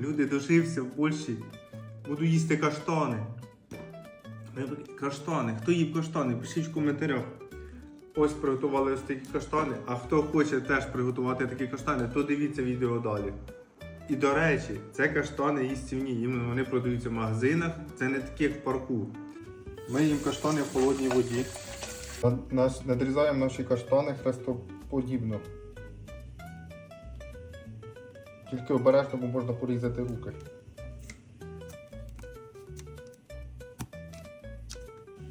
Люди дожився в Польщі. Буду їсти каштани. Каштани. Хто їв каштани? Пишіть в коментарях. Ось приготували ось такі каштани. А хто хоче теж приготувати такі каштани, то дивіться відео далі. І до речі, це каштани їстівні. Вони продаються в магазинах. Це не такі як в парку. Ми їм каштани в холодній воді. Надрізаємо наші каштани хрестоподібно. Тільки обережно, бо можна порізати руки.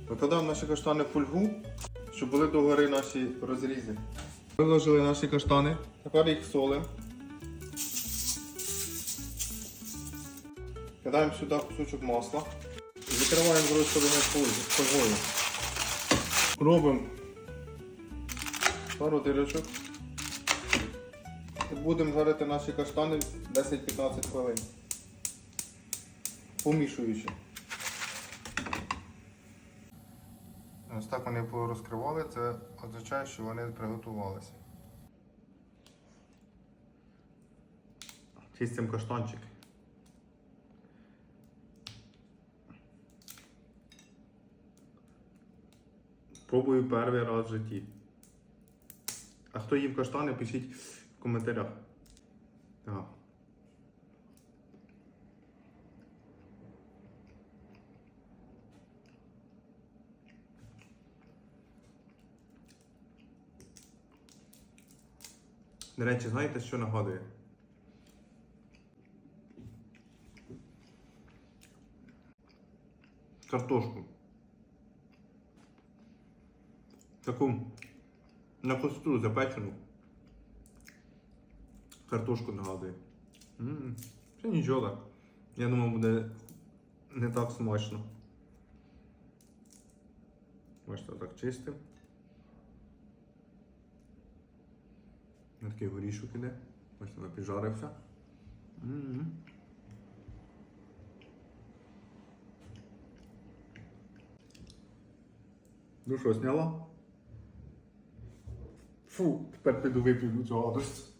Викладаємо наші каштани в фольгу, щоб були догори наші розрізи. Виложили наші каштани, тепер їх солимо. Кидаємо сюди кусочок масла. Закриваємо з розтопленою фольгою. Робимо пару дирочок. Будемо жарити наші каштани 10-15 хвилин. Помішуючи. Ось так вони порозкривали, це означає, що вони приготувалися. Чистим каштанчик. Пробую перший раз в житті. А хто їв каштани, пишіть в коментарях. Так. До речі, знаєте, що нагадує? Картошку. Таку на костру запечену. Картошку нагадує. М, Це нічого так. Я думав, буде не так смачно. Бачите, так чистим. На такий горішок іде. Бачите, вона піджарився. М. Ну що, сняла? Фу, тепер піду вип'ю цю гадость.